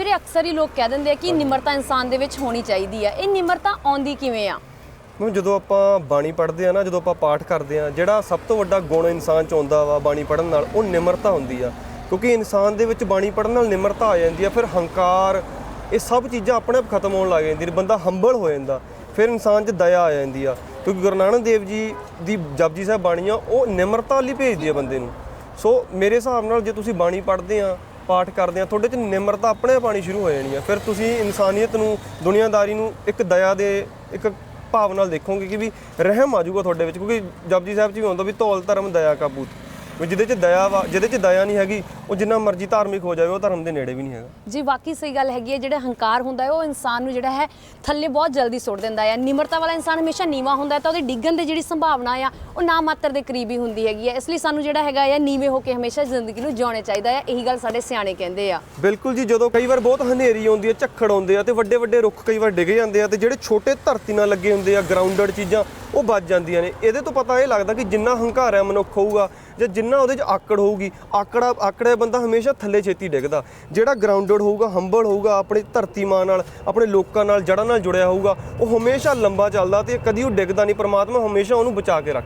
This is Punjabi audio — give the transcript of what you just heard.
ਵੀਰੇ ਅਕਸਰ ਹੀ ਲੋਕ ਕਹਿ ਦਿੰਦੇ ਆ ਕਿ ਨਿਮਰਤਾ ਇਨਸਾਨ ਦੇ ਵਿੱਚ ਹੋਣੀ ਚਾਹੀਦੀ ਆ। ਇਹ ਨਿਮਰਤਾ ਆਉਂਦੀ ਕਿਵੇਂ ਆ? ਹੁਣ ਜਦੋਂ ਆਪਾਂ ਬਾਣੀ ਪੜ੍ਹਦੇ ਆ ਨਾ ਜਦੋਂ ਆਪਾਂ ਪਾਠ ਕਰਦੇ ਆ ਜਿਹੜਾ ਸਭ ਤੋਂ ਵੱਡਾ ਗੁਣ ਇਨਸਾਨ ਚ ਆਉਂਦਾ ਵਾ ਬਾਣੀ ਪੜ੍ਹਨ ਨਾਲ ਉਹ ਨਿਮਰਤਾ ਹੁੰਦੀ ਆ। ਕਿਉਂਕਿ ਇਨਸਾਨ ਦੇ ਵਿੱਚ ਬਾਣੀ ਪੜ੍ਹਨ ਨਾਲ ਨਿਮਰਤਾ ਆ ਜਾਂਦੀ ਆ ਫਿਰ ਹੰਕਾਰ ਇਹ ਸਭ ਚੀਜ਼ਾਂ ਆਪਣੇ ਆਪ ਖਤਮ ਹੋਣ ਲੱਗ ਜਾਂਦੀਆਂ ਬੰਦਾ ਹੰਬਲ ਹੋ ਜਾਂਦਾ ਫਿਰ ਇਨਸਾਨ 'ਚ ਦਇਆ ਆ ਜਾਂਦੀ ਆ। ਕਿਉਂਕਿ ਗੁਰੂ ਨਾਨਕ ਦੇਵ ਜੀ ਦੀ ਜਪਜੀ ਸਾਹਿਬ ਬਾਣੀ ਆ ਉਹ ਨਿਮਰਤਾ ਲਈ ਭੇਜਦੀ ਆ ਬੰਦੇ ਨੂੰ। ਸੋ ਮੇਰੇ ਹਿਸਾਬ ਨਾਲ ਜੇ ਤੁਸੀਂ ਬਾਣੀ ਪੜ੍ਹਦੇ ਆ ਪਾਠ ਕਰਦੇ ਆ, ਤੁਹਾਡੇ 'ਚ ਨਿਮਰਤਾ ਆਪਣੇ ਆਪ ਸ਼ੁਰੂ ਹੋ ਜਾਣੀ ਆ। ਫਿਰ ਤੁਸੀਂ ਇਨਸਾਨੀਅਤ ਨੂੰ, ਦੁਨੀਆਦਾਰੀ ਨੂੰ ਇੱਕ ਦਇਆ ਦੇ, ਇੱਕ ਭਾਵ ਨਾਲ ਦੇਖੋਗੇ ਕਿ ਵੀ ਰਹਿਮ ਆ ਜਾਊਗਾ ਤੁਹਾਡੇ ਵਿੱਚ, ਕਿਉਂਕਿ ਜਪਜੀ ਸਾਹਿਬ 'ਚ ਵੀ ਹੁੰਦਾ ਵੀ ਧੌਲ ਧਰਮ ਦਇਆ ਕਾ ਪੂਤ ਵੀ ਜਿਹਦੇ 'ਚ ਦਇਆ ਵਾ ਜਿਹਦੇ 'ਚ ਦਇਆ ਨਹੀਂ ਹੈਗੀ ਉਹ ਜਿੰਨਾ ਮਰਜ਼ੀ ਧਾਰਮਿਕ ਹੋ ਜਾਵੇ ਉਹ ਧਰਮ ਦੇ ਨੇੜੇ ਵੀ ਨਹੀਂ ਹੈਗਾ। ਜੀ ਵਾਕਈ ਸਹੀ ਗੱਲ ਹੈਗੀ ਹੈ ਜਿਹੜਾ ਹੰਕਾਰ ਹੁੰਦਾ ਹੈ ਉਹ ਇਨਸਾਨ ਨੂੰ ਜਿਹੜਾ ਹੈ ਥੱਲੇ ਬਹੁਤ ਜਲਦੀ ਸੁੱਟ ਦਿੰਦਾ ਹੈ। ਨਿਮਰਤਾ ਵਾਲਾ ਇਨਸਾਨ ਹਮੇਸ਼ਾ ਨੀਵਾ ਹੁੰਦਾ ਹੈ ਤਾਂ ਉਹਦੇ ਡਿੱਗਣ ਦੀ ਜਿਹੜੀ ਸੰਭਾਵਨਾ ਆ ਉਹ ਨਾ ਮਾਤਰ ਦੇ ਕਰੀਬ ਹੀ ਹੁੰਦੀ ਹੈਗੀ ਹੈ। ਇਸ ਲਈ ਸਾਨੂੰ ਜਿਹੜਾ ਹੈਗਾ ਆ ਨੀਵੇਂ ਹੋ ਕੇ ਹਮੇਸ਼ਾ ਜ਼ਿੰਦਗੀ ਨੂੰ ਜਿਉਣੇ ਚਾਹੀਦਾ ਹੈ। ਇਹੀ ਗੱਲ ਸਾਡੇ ਸਿਆਣੇ ਕਹਿੰਦੇ ਆ। ਬਿਲਕੁਲ ਜੀ ਜਦੋਂ ਕਈ ਵਾਰ ਬਹੁਤ ਹਨੇਰੀ ਆਉਂਦੀ ਹੈ ਝੱਖੜ ਆਉਂਦੇ ਆ ਤੇ ਵੱਡੇ ਵੱਡੇ ਰੁੱਖ ਕਈ ਵਾਰ ਡਿੱਗ ਜਾਂਦੇ ਆ ਤੇ ਜਿਹੜੇ ਛੋਟੇ ਧਰਤੀ ਨਾਲ ਲੱਗੇ ਹੁੰਦੇ ਆ ਗਰਾਊਂਡਡ ਚੀਜ਼ਾਂ ਉਹ ਬਚ ਜਾਂਦੀਆਂ ਨੇ। ਇਹਦੇ ਤੋਂ ਪਤਾ ਇਹ ਲੱਗਦਾ ਕਿ ਜਿੰਨਾ ਹੰਕਾਰਿਆ ਮਨੁੱਖ ਹੋਊਗਾ ਜਾਂ ਜਿੰਨਾ ਉਹਦੇ 'ਚ ਆਕੜ ਹੋਊਗੀ, ਆਕੜਾ ਆਕੜਿਆ ਬੰਦਾ ਹਮੇਸ਼ਾ ਥੱਲੇ ਛੇਤੀ ਡਿੱਗਦਾ। ਜਿਹੜਾ ਗਰਾਊਂਡਡ ਹੋਊਗਾ ਹੰਬਲ ਹੋਊਗਾ, ਆਪਣੀ ਧਰਤੀ ਮਾਂ ਨਾਲ, ਆਪਣੇ ਲੋਕਾਂ ਨਾਲ, ਜੜ੍ਹਾਂ ਨਾਲ ਜੁੜਿਆ ਹੋਊਗਾ, ਉਹ ਹਮੇਸ਼ਾ ਲੰਬਾ ਚੱਲਦਾ ਤੇ ਕਦੀ ਉਹ ਡਿੱਗਦਾ ਨਹੀਂ, ਪਰਮਾਤਮਾ ਹਮੇਸ਼ਾ ਉਹਨੂੰ ਬਚਾ ਕੇ ਰੱਖ